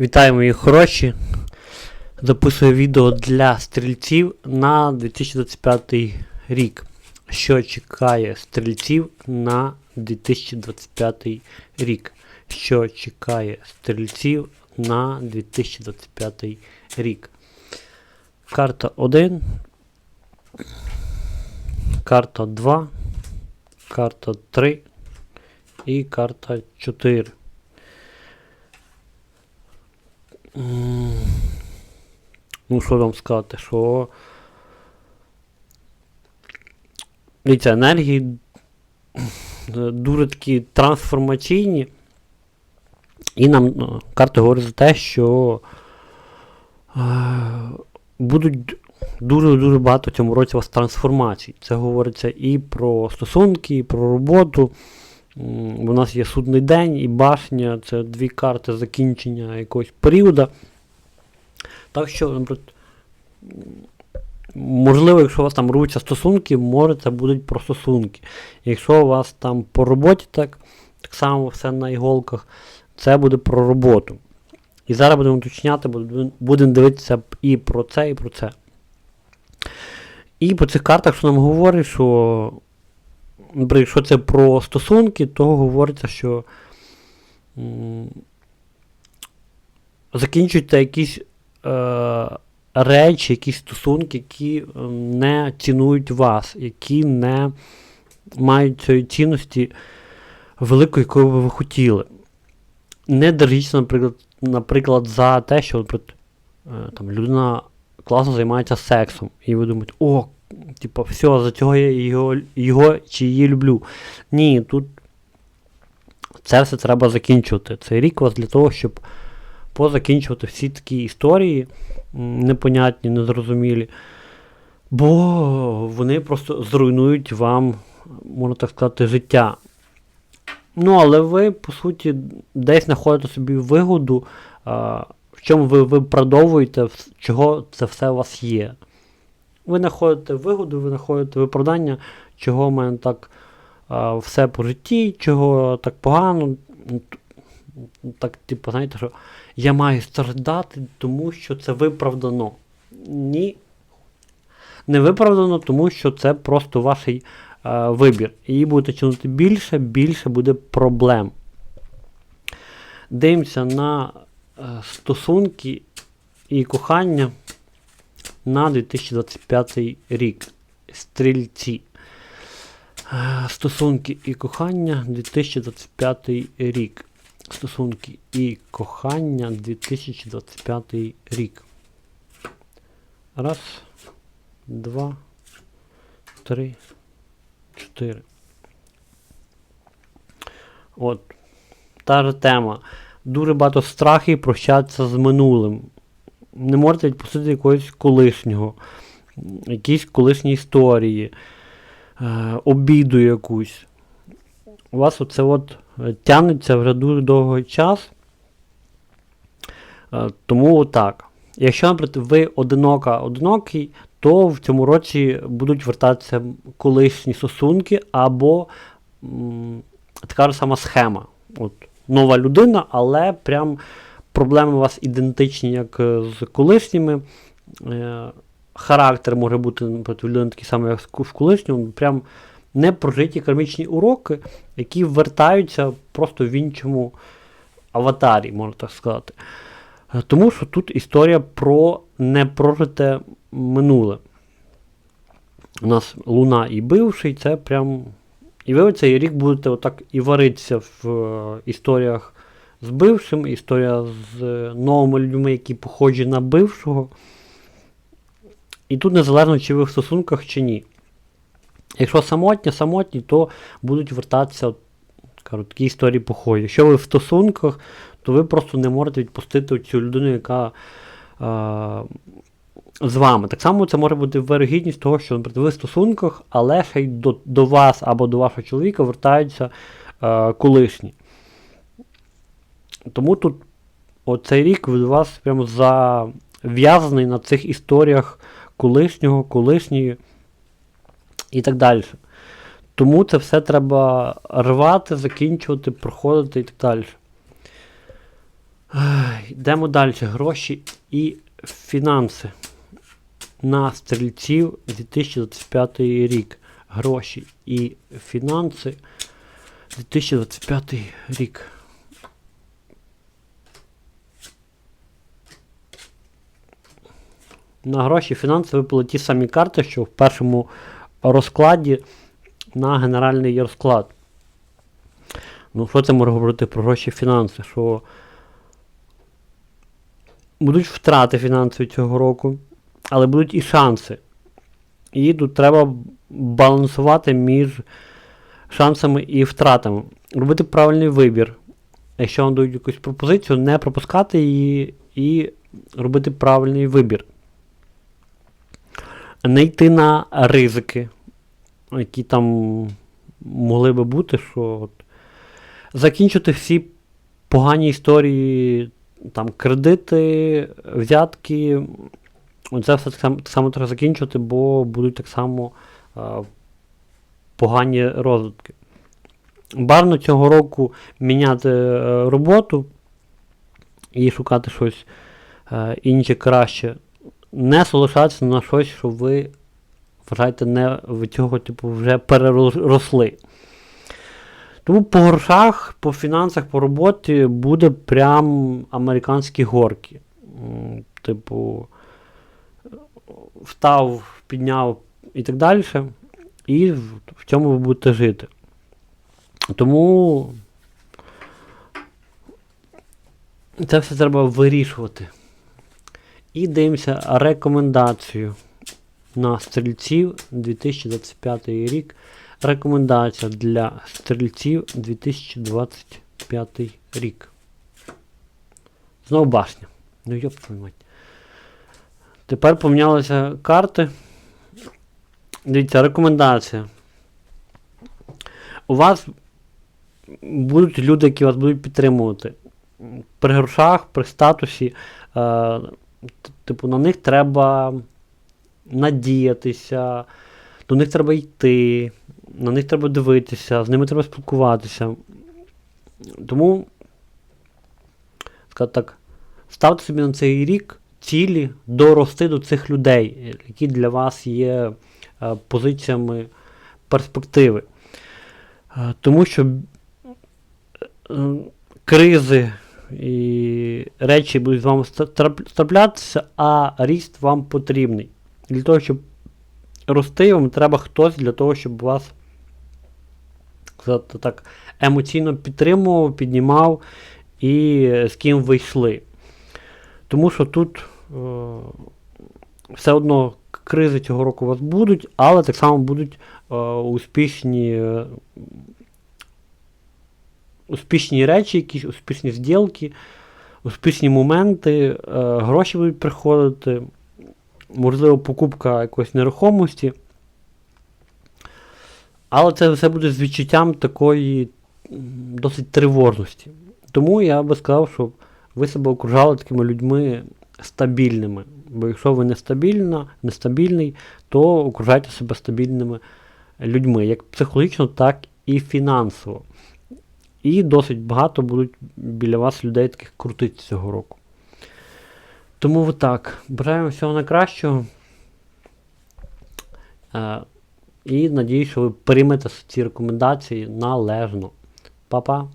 Вітаю мої хороші. Записую відео для стрільців на 2025 рік. Що чекає стрільців на 2025 рік? Що чекає стрільців на 2025 рік? Карта 1. Карта 2. Карта 3. І карта 4. М, Ну, що вам сказати, що. Дивіться, енергії дуже такі трансформаційні. І нам е, карта говорить за те, що е, будуть дуже-дуже багато в цьому році у вас трансформацій. Це говориться і про стосунки, і про роботу. У нас є судний день і башня, це дві карти закінчення якогось періоду. Так що, наприклад, можливо, якщо у вас там рвуться стосунки, може це будуть про стосунки. Якщо у вас там по роботі так, так само все на іголках, це буде про роботу. І зараз будемо уточняти, будемо- дивитися і про це, і про це. І по цих картах, що нам говорить, що якщо це про стосунки, то говориться, що закінчуються якісь е, речі, якісь стосунки, які не цінують вас, які не мають цієї цінності великої, якої би ви хотіли. Не держіться, наприклад, наприклад, за те, що наприклад, е, там, людина класно займається сексом, і ви думаєте, о, типа, все, за цього я його, його чи її люблю. Ні, тут це все треба закінчувати. Цей рік у вас для того, щоб позакінчувати всі такі історії непонятні, незрозумілі. Бо вони просто зруйнують вам, можна так сказати, життя. Ну, але ви, по суті, десь знаходите собі вигоду, в чому ви виправдовуєте, чого це все у вас є. Ви знаходите вигоду, ви знаходите виправдання, чого в мене так а, все по житті, чого так погано. Так, типу, знаєте, що я маю страждати, тому що це виправдано. Ні. Не виправдано, тому що це просто ваш е, вибір. Її будете чинити більше, більше буде проблем. Дивимося на е, стосунки і кохання на 2025 рік. Стрільці. Е, Стосунки і кохання 2025 рік. Стосунки і кохання 2025 рік. Раз, два, три, чотири. От. Та ж тема. Дуже багато страхів прощатися з минулим. Не можете відпустити якогось колишнього, якісь колишні історії, е, обіду якусь. У вас оце от е, тягнеться вже дуже довгий час. Е, Тому отак. Якщо, наприклад, ви одинока одинокий, то в цьому році будуть вертатися колишні стосунки або м, така ж сама схема. От, нова людина, але прям проблеми у вас ідентичні, як е, з колишніми. Е, характер може бути наприклад, людини такий самий, як в колишньому, прям непрожиті кармічні уроки, які вертаються просто в іншому аватарі, можна так сказати. Е, Тому що тут історія про непрожите минуле. У нас Луна і бивший, це прям. І ви цей рік будете отак і варитися в історіях з бившим, історія з е, новими людьми, які похожі на бившого. І тут незалежно, чи ви в стосунках, чи ні. Якщо самотні, самотні, то будуть вертатися кажу, такі історії похожі. Якщо ви в стосунках, то ви просто не можете відпустити цю людину, яка е, з вами. Так само це може бути вирогідність того, що ви в стосунках, але ще й до, до вас або до вашого чоловіка вертаються е, колишні. Тому тут оцей рік від вас прямо зав'язаний на цих історіях колишнього, колишньої і так далі. Тому це все треба рвати, закінчувати, проходити і так далі. Йдемо далі. Гроші і фінанси на стрільців 2025 рік. Гроші і фінанси 2025 рік. На гроші фінанси випали ті самі карти, що в першому розкладі на генеральний розклад. Ну, що це може говорити про гроші фінанси? Що будуть втрати фінансові цього року, але будуть і шанси. І тут треба балансувати між шансами і втратами. Робити правильний вибір. Якщо вам дають якусь пропозицію, не пропускати її і робити правильний вибір. Не йти на ризики, які там могли би бути, що от, закінчити всі погані історії, там кредити, взятки. Це все так само, так само треба закінчувати, бо будуть так само а, погані розвитки. Бажано цього року міняти е, роботу і шукати щось е, інше краще. Не залишатися на щось, що ви вважаєте, не ви цього типу, вже переросли. Тому по грошах, по фінансах, по роботі буде прям американські горки. Типу, встав, підняв і так далі. І в цьому ви будете жити. Тому це все треба вирішувати. І дивимося рекомендацію на стрільців 2025 рік. Рекомендація для стрільців 2025 рік. Знову башня. Ну йоп твою мать. Тепер помінялися карти. Дивіться, рекомендація. У вас будуть люди, які вас будуть підтримувати. При грошах, при статусі. Е, типу, на них треба надіятися, до них треба йти, на них треба дивитися, з ними треба спілкуватися. Тому, скажімо так, ставте собі на цей рік цілі дорости до цих людей, які для вас є е, позиціями перспективи. Е, Тому що е, кризи і речі будуть з вами траплятися, а ріст вам потрібний. Для того, щоб рости, вам треба хтось для того, щоб вас так, емоційно підтримував, піднімав і з ким ви йшли. Тому що тут е, все одно кризи цього року у вас будуть, але так само будуть е, успішні, е, успішні речі, якісь успішні зділки, успішні моменти, е, гроші будуть приходити, можливо, покупка якоїсь нерухомості. Але це все буде з відчуттям такої досить тривожності. Тому я би сказав, що ви себе окружали такими людьми стабільними. Бо якщо ви нестабільна, нестабільний, то окружайте себе стабільними людьми, як психологічно, так і фінансово. І досить багато будуть біля вас людей таких крутити цього року. Тому так. Бажаємо всього найкращого. Е, і надіюсь, що ви приймете ці рекомендації належно. Па-па!